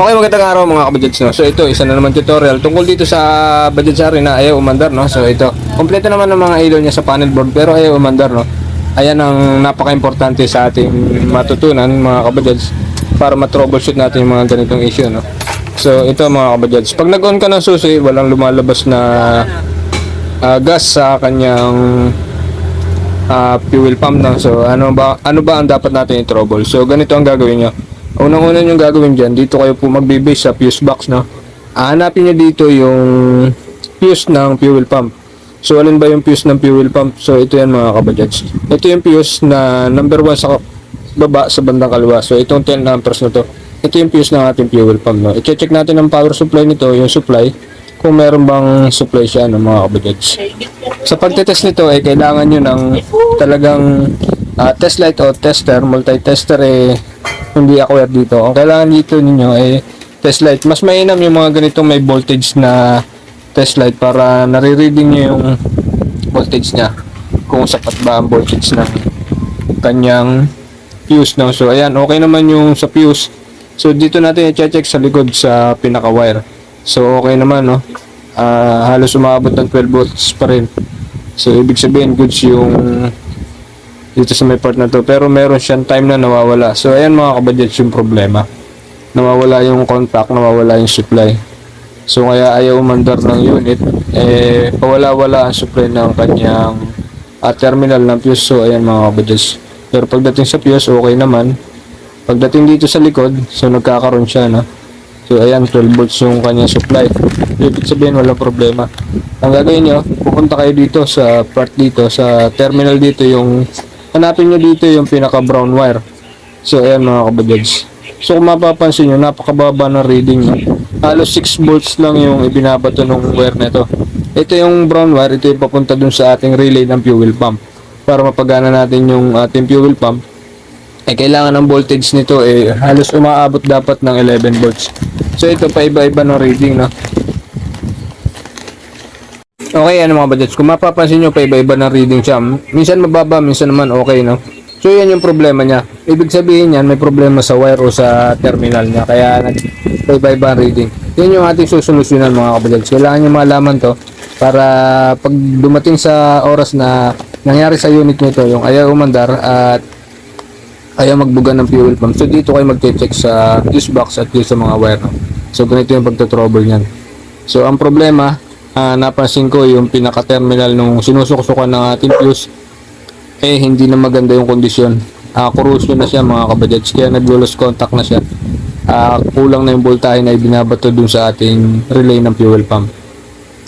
Okay, magandang araw mga kabajads, no? So ito, isa na naman tutorial tungkol dito sa Bajadsari na ayaw umandar, no? So ito, kompleto naman ng mga ilaw niya sa panel board pero ayaw umandar, no? Ayan ang napaka-importante sa ating matutunan mga kabajads para ma-troubleshoot natin yung mga ganitong issue, no? So ito mga kabajads, pag nag-on ka ng susi, walang lumalabas na ah, gas sa kanyang ah, fuel pump na. So ano ba ano ba ang dapat natin i-trouble? So ganito ang gagawin niyo. Unang-una yung gagawin diyan, dito kayo po magbe-base sa fuse box, no. Hahanapin niyo dito yung fuse ng fuel pump. So alin ba yung fuse ng fuel pump? So ito yan mga kabajads. Ito yung fuse na number 1 sa baba sa bandang kaliwa. So itong 10 amperes na to. Ito yung fuse ng ating fuel pump, no. I-check natin ang power supply nito, yung supply kung meron bang supply siya ng mga kabajads. Sa pagtetest nito ay kailangan nyo ng talagang ah, test light o tester, multi-tester eh hindi acquire dito. Ang kailangan dito ninyo ay test light. Mas mainam yung mga ganitong may voltage na test light para nare-reading nyo yung voltage niya kung sapat ba ang voltage ng kanyang fuse no. So ayan, okay naman yung sa fuse. So dito natin i-check sa likod sa pinaka-wire. So okay naman no. Ah, halos umabot ng 12 volts pa rin. So ibig sabihin goods yung dito sa may part na to pero meron siyang time na nawawala. So ayan mga kabadgets yung problema. Nawawala yung contact, nawawala yung supply. So kaya ayaw umandar ng unit eh pawala-wala ang supply ng kanyang ah, terminal ng fuse. So ayan mga kabadgets. Pero pagdating sa fuse okay naman. Pagdating dito sa likod, so nagkakaroon siya no. So ayan 12 volts yung kanyang supply. Ibig sabihin wala problema. Ang gagawin nyo, pupunta kayo dito sa part dito, sa terminal dito yung hanapin nyo dito yung pinaka brown wire. So ayan mga kabajads. So kung mapapansin nyo, napakababa ng reading? Halos 6 volts lang yung ibinabato ng wire nito. Ito yung brown wire, ito yung papunta dun sa ating relay ng fuel pump. Para mapagana natin yung ating fuel pump, eh kailangan ng voltage nito eh halos umaabot dapat ng 11 volts. So ito pa iba-iba ng reading no. Okay, ano mga budgets, kung mapapansin nyo pa iba-iba ng reading siya, minsan mababa, minsan naman okay no. So yan yung problema niya. Ibig sabihin yan, may problema sa wire o sa terminal niya, kaya iba-iba ang reading. Yan yung ating susolusyonan mga kabudgets. Kailangan nyo malaman to para pag dumating sa oras na nangyari sa unit nito, yung ayaw umandar at ayaw magbuga ng fuel pump. So dito kayo magche-check sa fuse box at sa mga wire. No? So ganito yung pagto-trouble niyan. So ang problema, ah, napansin ko yung pinaka-terminal nung sinusuksukan ng ating fuse eh hindi na maganda yung kondisyon. Ah, corrosion na siya mga kabadets kaya naglo-lose contact na siya. Ah, kulang na yung voltahe na ibinabato dun sa ating relay ng fuel pump.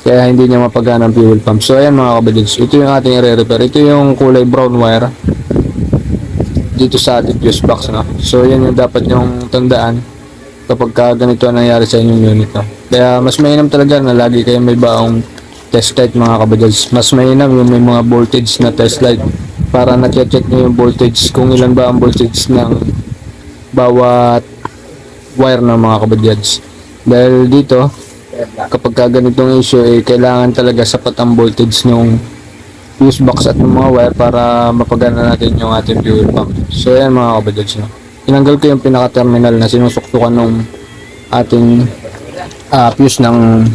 Kaya hindi niya mapagana ang fuel pump. So ayan mga kabadets, ito yung ating i-repair. Ito yung kulay brown wire dito sa ating fuse box no. So yan yung dapat yung tandaan kapag ka ganito ang nangyari sa inyong unit no. Kaya mas mainam talaga na lagi kayo may baong test light mga kabajads. Mas mainam yung may mga voltage na test light para na-check nyo yung voltage kung ilan ba ang voltage ng bawat wire ng mga kabajads. Dahil dito kapag ka ganitong issue eh kailangan talaga sapat ang voltage ng fuse box at ng mga wire para mapagana natin yung ating fuel pump. So yan mga kabajads no. Tinanggal ko yung pinaka-terminal na sinusuktukan ng ating ah, fuse ng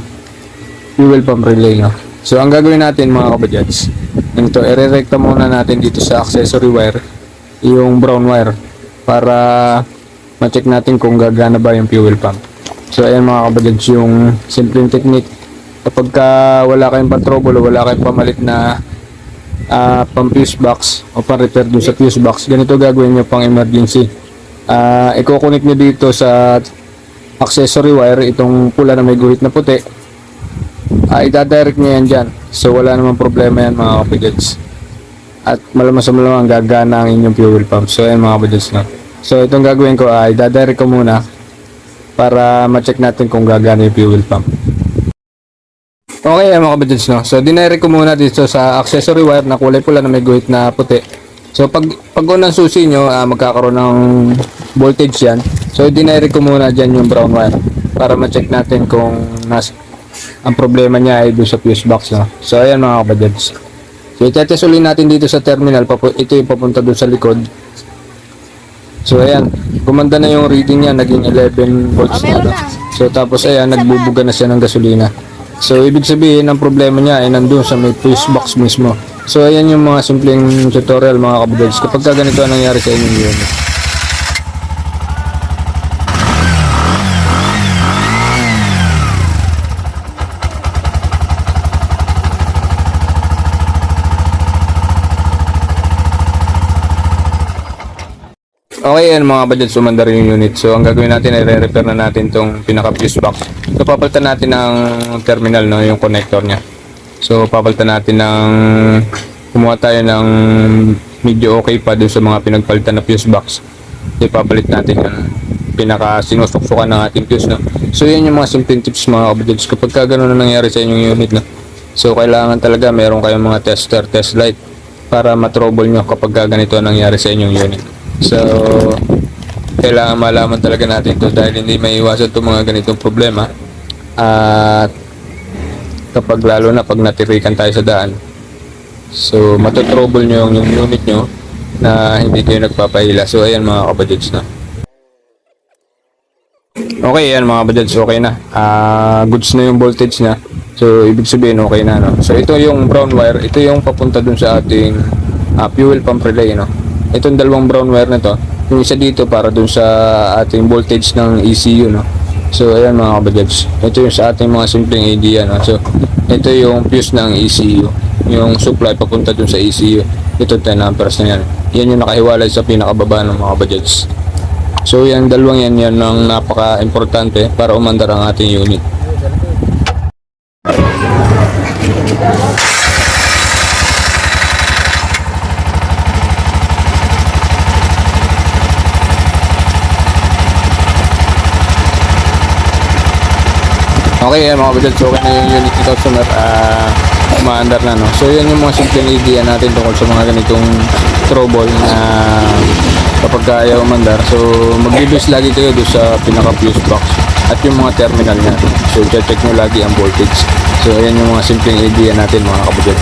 fuel pump relay no. So ang gagawin natin mga kabajads, ganito, ire-recta muna natin dito sa accessory wire yung brown wire para ma-check natin kung gagana ba yung fuel pump. So ayan mga kabajads yung simpleng technique kapag ka wala kayong pa-trouble o wala kayong pamalit na ah pang fuse box o pang repair dun sa fuse box ganito gagawin nyo pang emergency ah i-connect nyo dito sa accessory wire itong pula na may guhit na puti. Ah itadirect nyo yan dyan. So wala namang problema yan mga kapigads at malamang sa malamang gagana ang inyong fuel pump. So yan mga kapigads na so itong gagawin ko ay idadirect ko muna para ma-check natin kung gagana yung fuel pump. Okay mga kabajads no. So dinire ko muna dito sa accessory wire na kulay pula na may guhit na puti. So pag pag unang susi nyo, ah, magkakaroon ng voltage yan. So dinire ko muna dyan yung brown wire para ma-check natin kung nas ang problema niya ay doon sa fuse box no. So ayan mga kabajads. So itetest ulit natin dito sa terminal. Ito yung papunta doon sa likod. So ayan, gumanda na yung reading niya, naging 11 volts na. no? So tapos ayan, nagbubuga na siya ng gasolina. So ibig sabihin, ang problema niya ay nandun sa may fuse box mismo. So ayan yung mga simpleng tutorial mga kabudads. Kapag ka ganito ang nangyari sa inyong unit. Okay yan mga budget sumandar yung unit. So ang gagawin natin ay re-repair na natin tong pinaka fuse box. So papalitan natin ng terminal no, yung connector niya. So papalitan natin ng kumuha tayo ng medyo okay pa dun sa mga pinagpalitan na fuse box. So ipapalit natin yung pinaka sinusuksukan ng ating fuse no. So yan yung mga simple tips mga budgets kapag ka ganun na nangyari sa inyong unit no. So kailangan talaga meron kayong mga tester, test light para matrouble nyo kapag ka ganito ang nangyari sa inyong unit. So, kailangan malaman talaga natin to dahil hindi may iwasan itong mga ganitong problema. At kapag lalo na pag natirikan tayo sa daan, so matotrouble nyo yung, unit nyo na hindi kayo nagpapahila. So, ayan mga kabadyads na. Okay, ayan mga kabadyads, okay na. Ah, goods na yung voltage niya. So, ibig sabihin, okay na, no? So, ito yung brown wire. Ito yung papunta dun sa ating ah, fuel pump relay, no? Itong dalawang brown wire na to, yung isa dito para dun sa ating voltage ng ECU, no? So, ayan mga kabadyads. Ito yung sa ating mga simpleng idea, no? So, ito yung fuse ng ECU. Yung supply papunta dun sa ECU. Ito 10 amperes na yan. Yan yung nakahiwalay sa pinakababa ng mga budgets. So, yan dalawang yan, yan ang napaka-importante para umandar ang ating unit. Okay, yan mga budget. So, okay yung unit ni customer. Ah, umaandar na, no? So, yan yung mga simpleng idea natin tungkol sa mga ganitong trouble na kapag ayaw umandar. So, mag-reduce lagi kayo doon sa pinaka-fuse box at yung mga terminal niya. So, check nyo lagi ang voltage. So, ayan yung mga simpleng idea natin mga kabudget.